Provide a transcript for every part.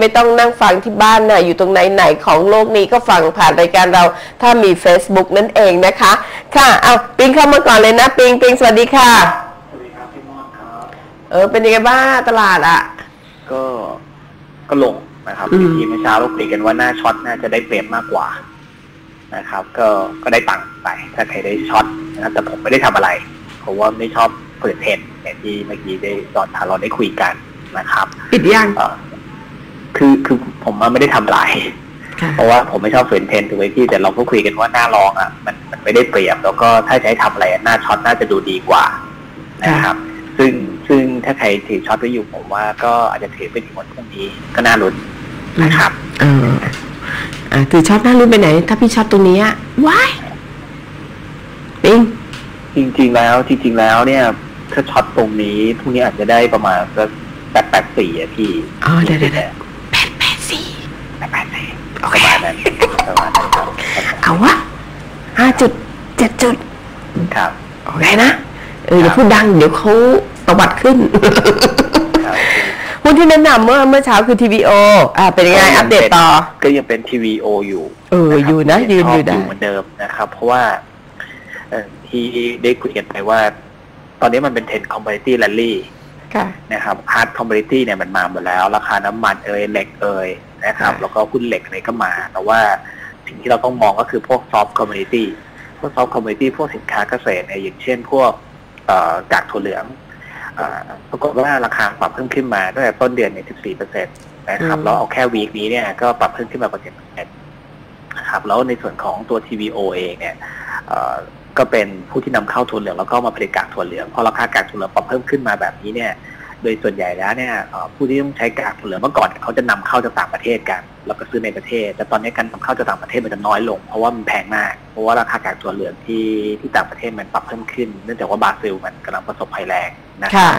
ไม่ต้องนั่งฟังที่บ้านนะอยู่ตรงไหนๆของโลกนี้ก็ฟังผ่านรายการเราถ้ามี Facebook นั่นเองนะคะ ค่ะเอาปิงเข้ามาก่อนเลยนะ ปิงปิงสวัสดีค่ะ สวัสดีครับพี่มอดครับเออเป็นยังไงบ้างตลาดอะ ก็ก็ลงนะครับอืม ทีเมื่อเช้าเราคุยกันว่าหน้าช็อตน่าจะได้เปรียบมากกว่านะครับ ก็ก็ได้ตังค์ไป ถ้าใครได้ช็อตนะครับแต่ผมไม่ได้ทำอะไร เพราะว่าไม่ชอบเปิดเทรนด์อย่างที่เมื่อกี้ได้ตอนเราได้คุยกันนะครับ ปิดยัง เอ่อ คือคือผมว่าไม่ได้ทำอะไรค่ะเพราะว่าผมไม่ชอบฝืนเทรนด์ถูกไหมพี่แต่เราก็คุยกันว่าหน้ารองอะมันมันไม่ได้เปรียบ แล้วก็ถ้าใช้ทำอะไรหน้าช็อตน่าจะดูดีกว่านะครับ ซึ่งซึ่งถ้าใครถือช็อตไว้อยู่ผมว่าก็อาจจะถือเป็นอีกวันพรุ่งนี้ก็น่าลุ้นนะครับเอออะถือช็อตหน้ารู้ไปไหน ถ้าพี่ช็อตตรงนี้อะว้ายปิงจริง ๆ แล้วจริง ๆ แล้วเนี่ย ถ้าช็อตตรงนี้พรุ่งนี้อาจจะได้ประมาณสักแปดแปดสี่อะพี่อ๋อเดี๋ยวเดี๋ยวเดี๋ยวแปดแปดสี่ แปดแปดสี่ โอ ประเคมาณนั้นประมาณนั้นครับเอาวะห้าจุดเจ็ดจุดครับโอเคนะเอออย่าพูดดังเดี๋ยวเขาประวัติขึ้นครับหุ้นที่แนะนำเมื่อเมื่อเช้าคือ TVO อ่าเป็นยังไงอัปเดตต่อ ก็ยังเป็น TVO อยู่ เอออยู่นะครับยืนอยู่ได้เหมือนเดิมนะครับ เพราะว่าเอ่อที่ได้คุยกันไปว่า ตอนนี้มันเป็นเทรนด์คอม m พ n ตี้แ r ลลี่ค่ะนะครับฮาร์ดคอม m พ n ตี้เนี่ยมันมาหมดแล้ว ราคาน้ำมันเอยเหล็กเอย นะครับค่ะแล้วก็หุ้นเหล็กอะไรก็มา แต่ว่าสิ่งที่เราต้องมองก็คือพวกซอฟต์คอม m พ n ตี้พวกซอฟต์คอม m พ n ตี้พวกสินค้าเกษตรเนี่ยอย่างเช่น พวกเอ่อกากถั่วเหลืองเอ่อปรากฏว่าราคาปรับเพิ่มขึ้นมาตั้งแต่ต้นเดือนเนี่ย14เปอร์เซ็นต์นะครับอืมแล้วเอาแค่วีคนี้เนี่ยก็ปรับเพิ่มขึ้นมากว่า7เปอร์เซ็นต์นะครับแล้วในส่วนของตัว TVO เองเนี่ยเอ่อก็เป็นผู้ที่นำเข้าถั่วเหลืองแล้วก็มาผลิตกากถั่วเหลืองพอราคากากถั่วเหลืองปรับเพิ่มขึ้นมาแบบนี้เนี่ย โดยส่วนใหญ่แล้วเนี่ยเอ่อผู้ที่ต้องใช้กากถั่วเหลืองเมื่อก่อนเขาจะนำเข้าจากต่างประเทศกัน แล้วก็ซื้อในประเทศ แต่ตอนนี้การนำเข้าจากต่างประเทศมันจะน้อยลง เพราะว่ามันแพงมาก เพราะว่าราคากากถั่วเหลืองที่ที่ต่างประเทศมันปรับเพิ่มขึ้น เนื่องจากว่าบราซิลมันกำลังประสบภัยแรงนะครัค่ะบ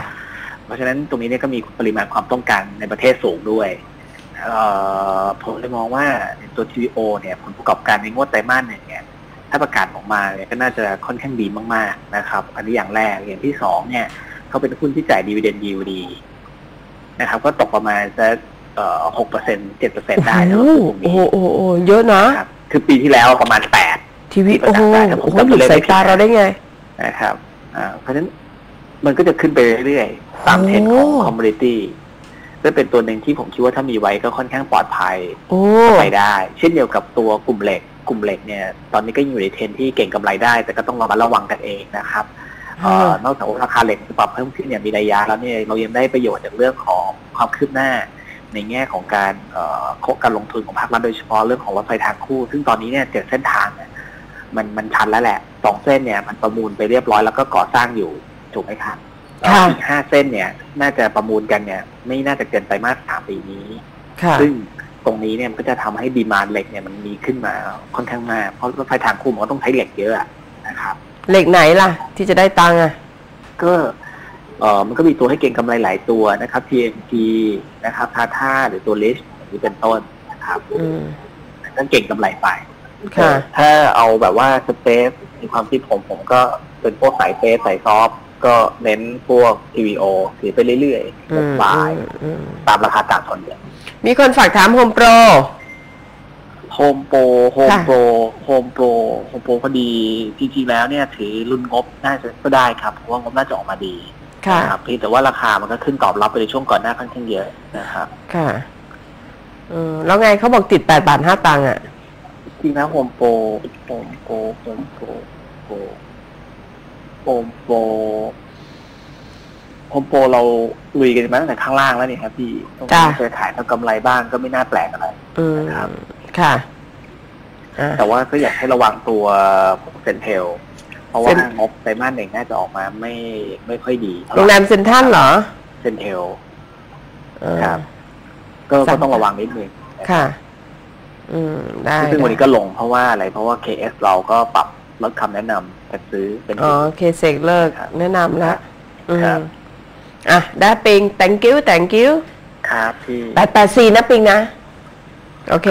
เพราะฉะนั้นตรงนี้เนี่ยก็มีปริมาณความต้องการในประเทศสูงด้วยเอ่อผมเลยมองว่าตัว TVO เนี่ยผลประกอบการในงวดไตรมาสหนึ่งเนี่ยถ้าประกาศออกมาเนี่ยก็น่าจะค่อนข้างดีมากๆนะครับ อันนี้อย่างแรกอย่างที่สองเนี่ย เขาเป็นหุ้นที่จ่ายดีเวเดนดีดีนะครับ ก็ตกประมาณสักหกเปอร์เซ็นเจ็ดเปอร์เซ็นได้นะโอ้โหโอ้โหโอ้โหเยอะนะครับคือปีที่แล้วประมาณแปดทีวีที่ประโอ้โหกาศได้ครับผมโอ้โหจำหลุดตัวเลขสายตาไม่ผิดเราได้ไงนะครับอ่าเพราะฉะนั้นมันก็จะขึ้นไปเรื่อยๆตามเทรนด์ของโอ้คอมมูนิตี้ก็เป็นตัวหนึ่งที่ผมคิดว่าถ้ามีไว้ก็ค่อนข้างปลอดภัยโอ้ไปได้ เช่นเดียวกับตัวกลุ่มเหล็ก กลุ่มเหล็กเนี่ย ตอนนี้ก็ยังอยู่ในเทรนด์ที่เก่งกำไรได้ แต่ก็ต้องระมัดระวังกันเองนะครับเอ่อ นอกจากว่าราคาเหล็กจะปรับเพิ่มขึ้นอย่างมีนัยยะแล้วเนี่ยเรายังได้ประโยชน์จากเรื่องของความคืบหน้า ในแง่ของการเอ่อโครงการลงทุนของภาครัฐโดยเฉพาะเรื่องของรถไฟทางคู่ ซึ่งตอนนี้เนี่ยเจ็ดเส้นทางเนี่ยมันมันชันแล้วแหละสองเส้นเนี่ยมันประมูลไปเรียบร้อยแล้วก็ก่อสร้างอยู่ถูกไหมครับค่ะอีกห้าเส้นเนี่ย น่าจะประมูลกันเนี่ย ไม่น่าจะเกินไปมากสามปีนี้ค่ะซึ่งตรงนี้เนี่ยมันก็จะทำให้ดีมานเหล็กเนี่ยมันมีขึ้นมาค่อนข้างมากเพราะรถไฟทางคู่มันก็ต้องใช้เหล็กเยอะอะนะครับ เหล็กไหนล่ะ ที่จะได้ตังค์อะ ก็เออมันก็มีตัวให้เก็งกำไรหลายตัวนะครับ TMT นะครับทาท่าหรือตัวลิชอย่างนี้เป็นต้นนะครับอืมก็เก่งกำไรไปค่ะ ถ้าเอาแบบว่าสเปซในความคิดผมผมก็เป็นพวกสายเซฟสายซอฟต์ก็เน้นพวก TVO ถือไปเรื่อยอืมๆบายอืมอืมตามราคากากส่วนใหญ่มีคนฝากถามโฮมโปร โฮมโปรโฮมค่ะโปรโฮมโปรโฮมโปรพอดี จริงๆแล้วเนี่ยถือรุ่นงบน่าจะก็ได้ครับเพราะว่างบน่าจะออกมาดีค่ะนะครับเพียงแต่ว่าราคามันก็ขึ้นตอบรับไปในช่วงก่อนหน้าค่อนข้างเยอะนะครับ ค่ะเออแล้วไงเขาบอกติดแปดบาทห้าตังค์อะ จริงนะโฮมโปรโฮมโปรโฮมโปรโฮมโปรโฮมโปรเราลุยกันมาตั้งแต่ข้างล่างแล้วนี่ครับพี่ต้องจ้ะเคยขายทำกำไรบ้างก็ไม่น่าแปลกอะไรอืมครับค่ะอะ แต่ว่าก็อยากให้ระวังตัวเซนเทลเพราะว่าเซ็นงบไตรมาสหนึ่งน่าจะออกมาไม่ไม่ค่อยดีเท่าโรงแรมเซ็นทรัลเหรอเซนเทลเออครับก็สั่ก็งต้องระวังนิดนึงค่ะ อืมได้ซึ่งวันนี้ได้ก็ลงเพราะว่าอะไรเพราะว่า KS เราก็ปรับลดคำแนะนำการซื้อเป็นอ๋อเคเซกเลิกครับแนะนำแล้วอืครับมอะได้ปิง thank you thank you ครับพี่แปดแปดสี่นะปิงนะ โอเค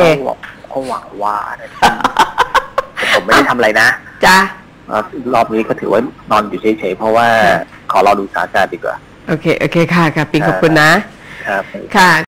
ก็หวังก็หวังว่านะแต่ผมไม่ได้ทำอะไรนะจ้าเอ่อรอบนี้ก็ถือว่านอนอยู่เฉยๆเพราะว่าขอรอดูสถานการณ์ดีกว่า โอเค โอเคค่ะค่ะปิงขอบคุณนะครับ ค่ะ